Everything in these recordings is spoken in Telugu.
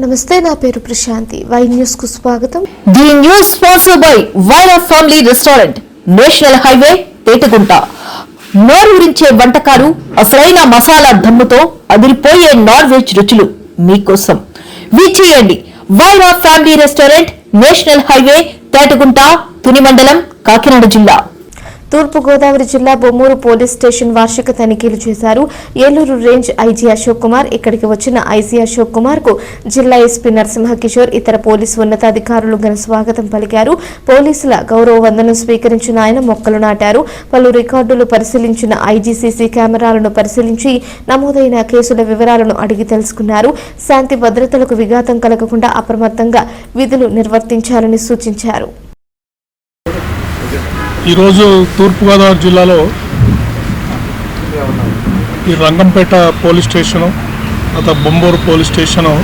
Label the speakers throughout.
Speaker 1: నమస్తే నా పేరు ప్రశాంతి. వై న్యూస్కు స్వాగతం.
Speaker 2: The news sponsor by Vaira family restaurant national highway Tetagunta. నోరూరించే వంటకాలు అసలైన మసాలా దమ్ముతో అదిరిపోయే నాన్ వెజ్ రుచులు మీకోసం. విచ్చేయండి Vaira family restaurant national highway Tetagunta Tuni మండలం కాకినాడ జిల్లా.
Speaker 1: తూర్పుగోదావరి జిల్లా బొమ్మూరు పోలీస్ స్టేషన్ వార్షిక తనిఖీలు చేశారు. ఏలూరు రేంజ్ ఐజీ అశోక్ కుమార్ ఇక్కడికి వచ్చిన ఐజీ అశోక్ కుమార్కు జిల్లా ఎస్పీ నరసింహకిషోర్ ఇతర పోలీసు ఉన్నతాధికారులు ఘన స్వాగతం పలికారు. పోలీసుల గౌరవ వందనం స్వీకరించిన ఆయన మొక్కలు నాటారు. పలు రికార్డులు పరిశీలించిన ఐజీసీసీ కెమెరాలను పరిశీలించి నమోదైన కేసుల వివరాలను అడిగి తెలుసుకున్నారు. శాంతి భద్రతలకు విఘాతం కలగకుండా అప్రమత్తంగా విధులు నిర్వర్తించాలని సూచించారు.
Speaker 3: ఈరోజు తూర్పుగోదావరి జిల్లాలో ఈ రంగంపేట పోలీస్ స్టేషను తర్వాత బొంబూరు పోలీస్ స్టేషను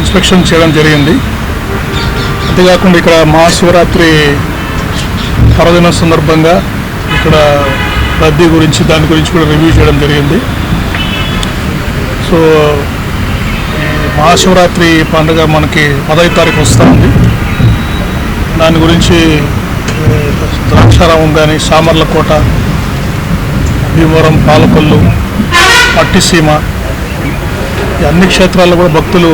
Speaker 3: ఇన్స్పెక్షన్ చేయడం జరిగింది. అంతేకాకుండా ఇక్కడ మహాశివరాత్రి పర్వదినం సందర్భంగా ఇక్కడ రద్దీ గురించి దాని గురించి కూడా రివ్యూ చేయడం జరిగింది. సో మహాశివరాత్రి పండుగ మనకి పదహైదు తారీఖు వస్తూ ఉంది. దాని గురించి ద్రాక్షారామం కానీ సామర్లకోట భీమవరం పాలకొల్లు పట్టిసీమ ఈ అన్ని క్షేత్రాల్లో కూడా భక్తులు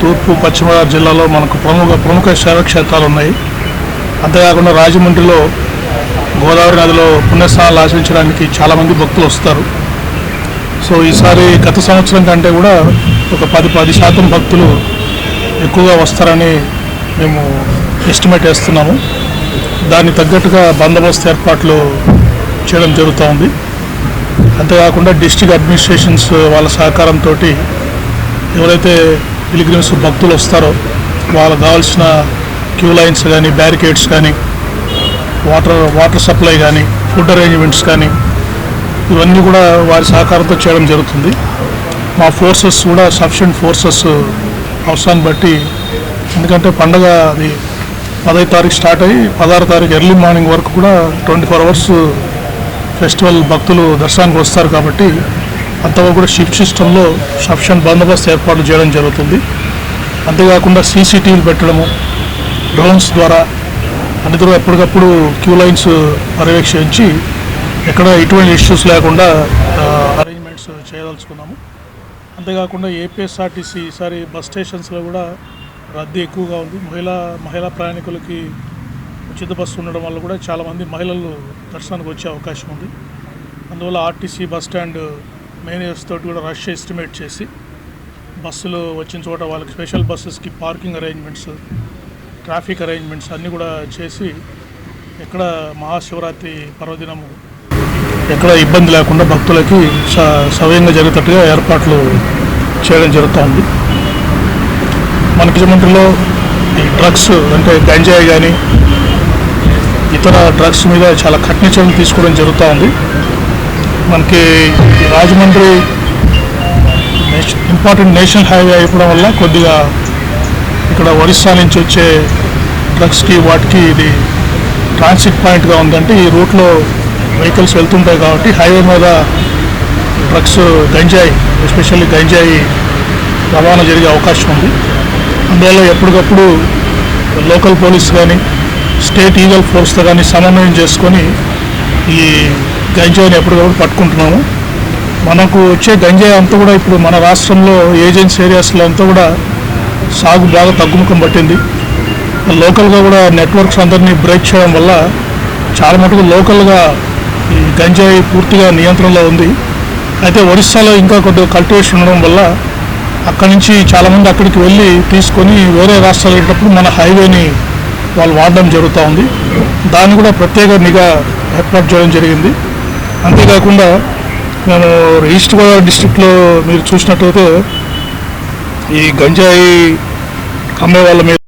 Speaker 3: తూర్పు పశ్చిమ గోదావరి జిల్లాలో మనకు ప్రముఖ ప్రముఖ శైవక్షేత్రాలు ఉన్నాయి. అంతేకాకుండా రాజమండ్రిలో గోదావరి నదిలో పుణ్యస్నానాలు ఆచరించడానికి చాలామంది భక్తులు వస్తారు. సో ఈసారి గత సంవత్సరం కంటే కూడా ఒక పది పది శాతం భక్తులు ఎక్కువగా వస్తారని మేము ఎస్టిమేట్ వేస్తున్నాము. దానికి తగ్గట్టుగా బందోబస్తు ఏర్పాట్లు చేయడం జరుగుతూ ఉంది. అంతేకాకుండా డిస్టిక్ అడ్మినిస్ట్రేషన్స్ వాళ్ళ సహకారంతో ఎవరైతే పిలిగ్రిమ్స్ భక్తులు వస్తారో వాళ్ళకు కావాల్సిన క్యూ లైన్స్ కానీ బ్యారికేడ్స్ కానీ వాటర్ వాటర్ సప్లై కానీ ఫుడ్ అరేంజ్మెంట్స్ కానీ ఇవన్నీ కూడా వారి సహకారంతో చేయడం జరుగుతుంది. మా ఫోర్సెస్ కూడా సఫిషియంట్ ఫోర్సెస్ అవసరాన్ని బట్టి ఎందుకంటే పండగ అది పదహైదు తారీఖు స్టార్ట్ అయ్యి పదహారు తారీఖు ఎర్లీ మార్నింగ్ వరకు కూడా ట్వంటీ ఫోర్ అవర్స్ ఫెస్టివల్ భక్తులు దర్శనానికి వస్తారు కాబట్టి అంతవరకు కూడా షిఫ్ట్ సిస్టంలో సఫిషియంట్ బందోబస్తు ఏర్పాట్లు చేయడం జరుగుతుంది. అంతేకాకుండా సీసీటీవీలు పెట్టడము డ్రోన్స్ ద్వారా అన్నిటిలో ఎప్పటికప్పుడు క్యూ లైన్స్ పర్యవేక్షించి ఎక్కడ ఎటువంటి ఇష్యూస్ లేకుండా అరేంజ్మెంట్స్ చేయదలుచుకున్నాము. అంతేకాకుండా ఏపీఎస్ఆర్టీసీ ఈసారి బస్ స్టేషన్స్లో కూడా రద్దీ ఎక్కువగా ఉంది. మహిళా మహిళా ప్రయాణికులకి ఉచిత బస్సు ఉండడం వల్ల కూడా చాలామంది మహిళలు దర్శనానికి వచ్చే అవకాశం ఉంది. అందువల్ల ఆర్టీసీ బస్ స్టాండ్ మేనేజర్స్ తోటి కూడా రష్ ఎస్టిమేట్ చేసి బస్సులు వచ్చిన చోట వాళ్ళకి స్పెషల్ బస్సెస్కి పార్కింగ్ అరేంజ్మెంట్స్ ట్రాఫిక్ అరేంజ్మెంట్స్ అన్నీ కూడా చేసి ఎక్కడ మహాశివరాత్రి పర్వదినము ఎక్కడ ఇబ్బంది లేకుండా భక్తులకి స సవ్యంగా జరిగేటట్టుగా ఏర్పాట్లు చేయడం జరుగుతుంది. మన ముఖ్యమంత్రిలో ఈ డ్రగ్స్ అంటే గంజాయి కానీ ఇతర డ్రగ్స్ మీద చాలా కఠిన చర్యలు తీసుకోవడం జరుగుతూ ఉంది. మనకి ఈ రాజమండ్రి నేష- ఇంపార్టెంట్ నేషనల్ హైవే అయిపోవడం వల్ల కొద్దిగా ఇక్కడ ఒరిస్సా నుంచి వచ్చే డ్రగ్స్కి వాటికి ఇది ట్రాన్సిట్ పాయింట్గా ఉందంటే ఈ రూట్లో వెహికల్స్ వెళ్తుంటాయి కాబట్టి హైవే మీద డ్రగ్స్ గంజాయి ఎస్పెషల్లీ గంజాయి రవాణా జరిగే అవకాశం ఉంది. అందువల్ల ఎప్పటికప్పుడు లోకల్ పోలీస్ కానీ స్టేట్ ఈగల్ ఫోర్స్తో కానీ సమన్వయం చేసుకొని ఈ గంజాయిని ఎప్పటికప్పుడు పట్టుకుంటున్నాము. మనకు వచ్చే గంజాయి అంతా కూడా ఇప్పుడు మన రాష్ట్రంలో ఏజెన్సీ ఏరియాస్లో అంతా కూడా సాగు బాగా తగ్గుముఖం పట్టింది. లోకల్గా కూడా నెట్వర్క్స్ అందరినీ బ్రేక్ చేయడం వల్ల చాలా మటుకు లోకల్గా ఈ గంజాయి పూర్తిగా నియంత్రణలో ఉంది. అయితే ఒరిస్సాలో ఇంకా కొద్దిగా కల్టివేషన్ ఉండడం వల్ల అక్కడి నుంచి చాలామంది అక్కడికి వెళ్ళి తీసుకొని వేరే రాష్ట్రాలు వెళ్ళినప్పుడు మన హైవేని వాళ్ళు వాడడం జరుగుతూ ఉంది. దాన్ని కూడా ప్రత్యేక నిఘా ఏర్పాటు చేయడం జరిగింది. అంతేకాకుండా మేము ఈస్ట్ గోదావరి డిస్టిక్లో మీరు చూసినట్లయితే ఈ గంజాయి అమ్మే వాళ్ళ మీద